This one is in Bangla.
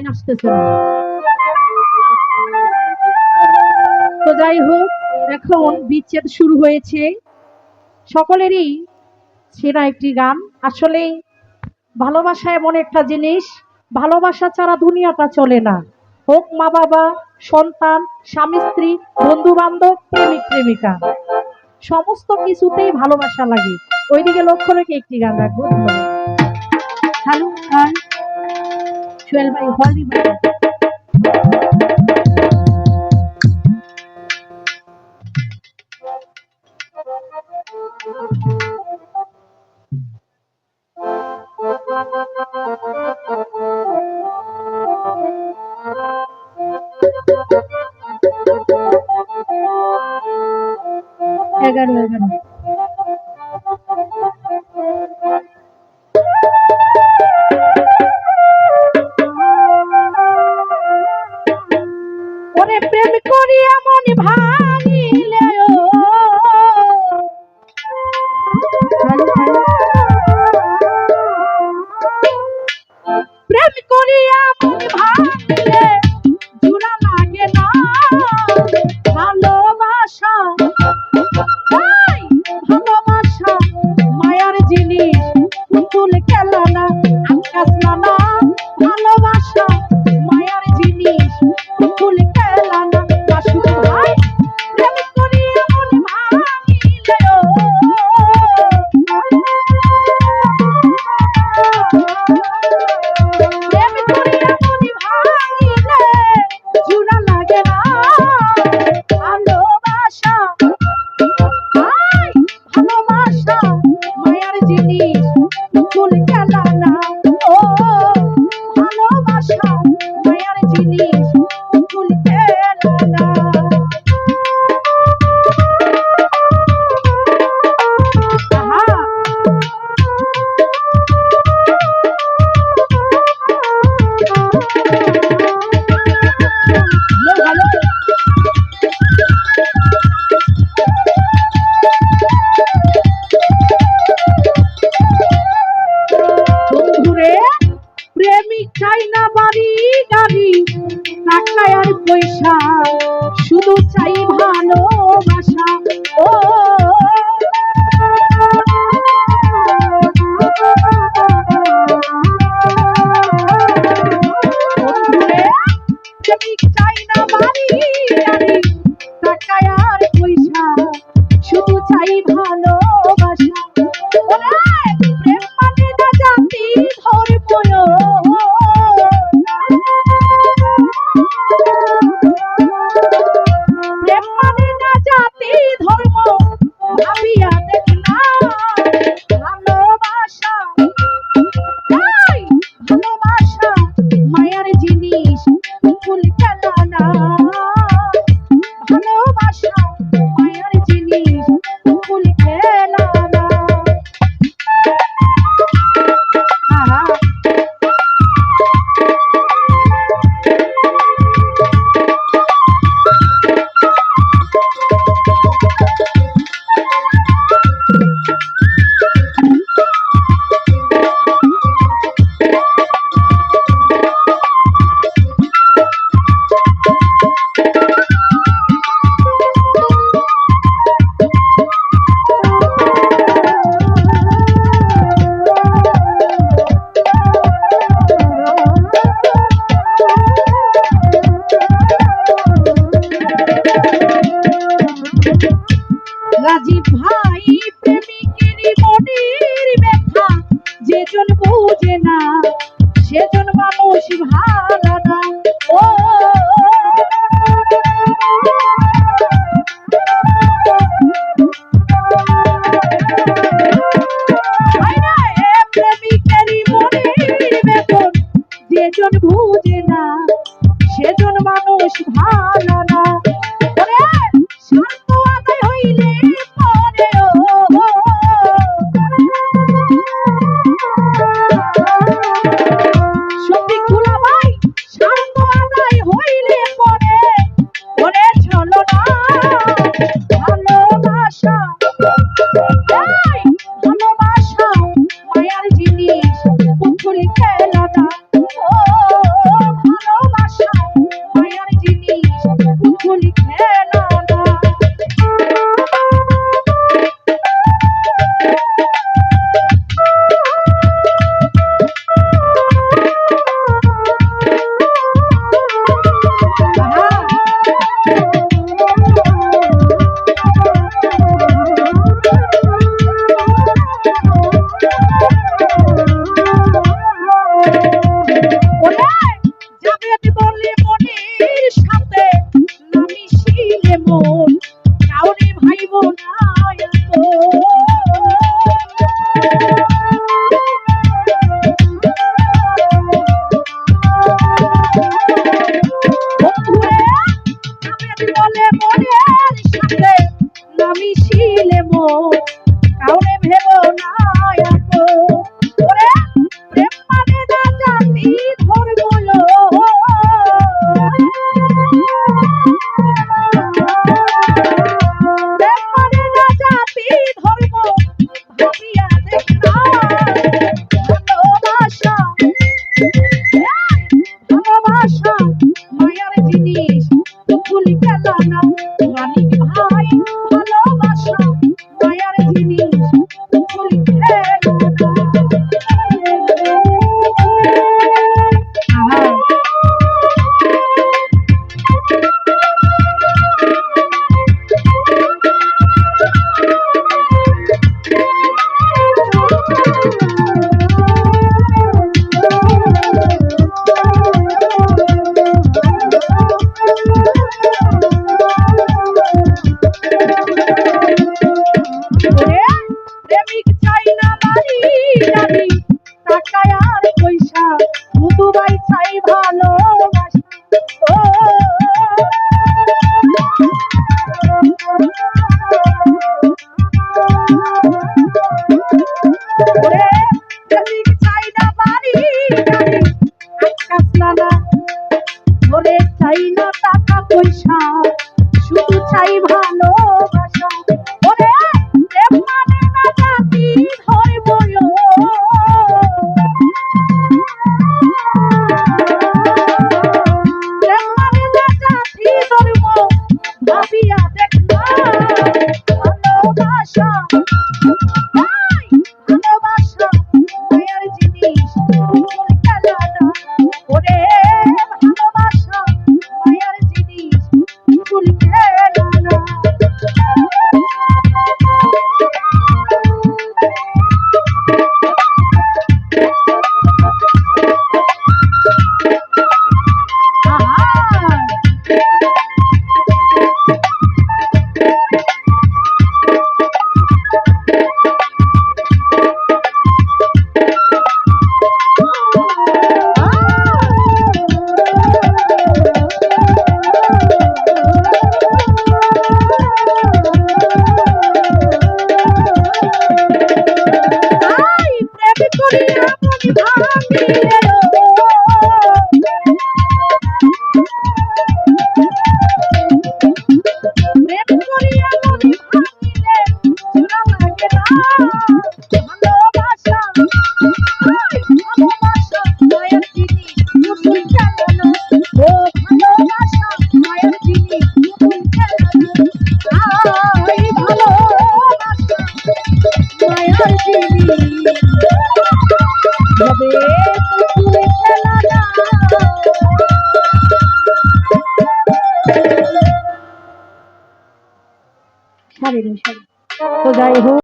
লাইন আসতেছে না। তো যাই হোক, এখন বিচ্ছেদ শুরু হয়েছে। সকলেরই সেরা একটি গান। আসলে ভালোবাসা এমন একটা জিনিস, ভালোবাসা ছাড়া দুনিয়াটা চলে না। হোক মা বাবা, সন্তান, স্বামী, স্ত্রী বন্ধু বান্ধব প্রেমিক, প্রেমিকা। সমস্ত কিছুতেই ভালোবাসা লাগে। ওইদিকে লক্ষ্য রেখে একটি গান রাখব hello ritual by holy water. 你怕你 ভোজন বুঝে না। সেজন মানুষ ভাত তো যাই হোক